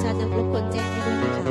saat terluput jelek itu nih?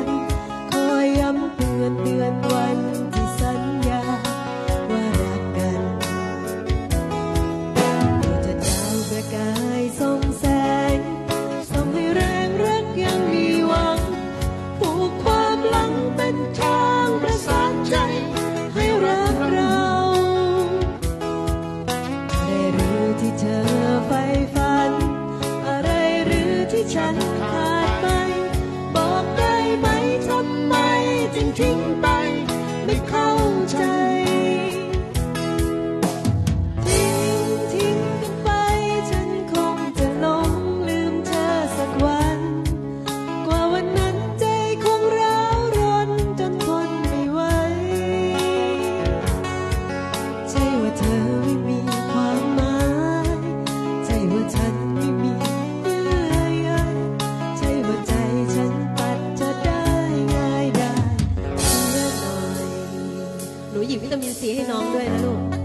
ที่เธอไฟฝัน อะไรหรือที่ฉันขาดไป บอกได้ไหมทำไมจึงทิ้งไป ตามินซีให้น้องด้วยนะลูก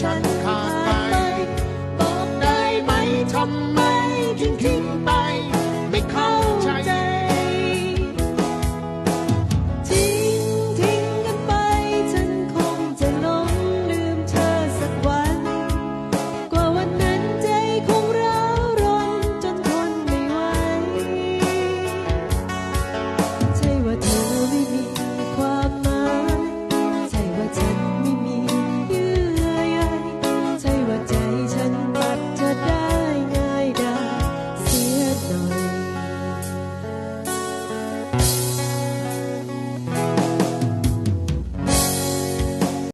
ฉันขาดไปบอกได้ไหมทำไมจึงทิ้งไป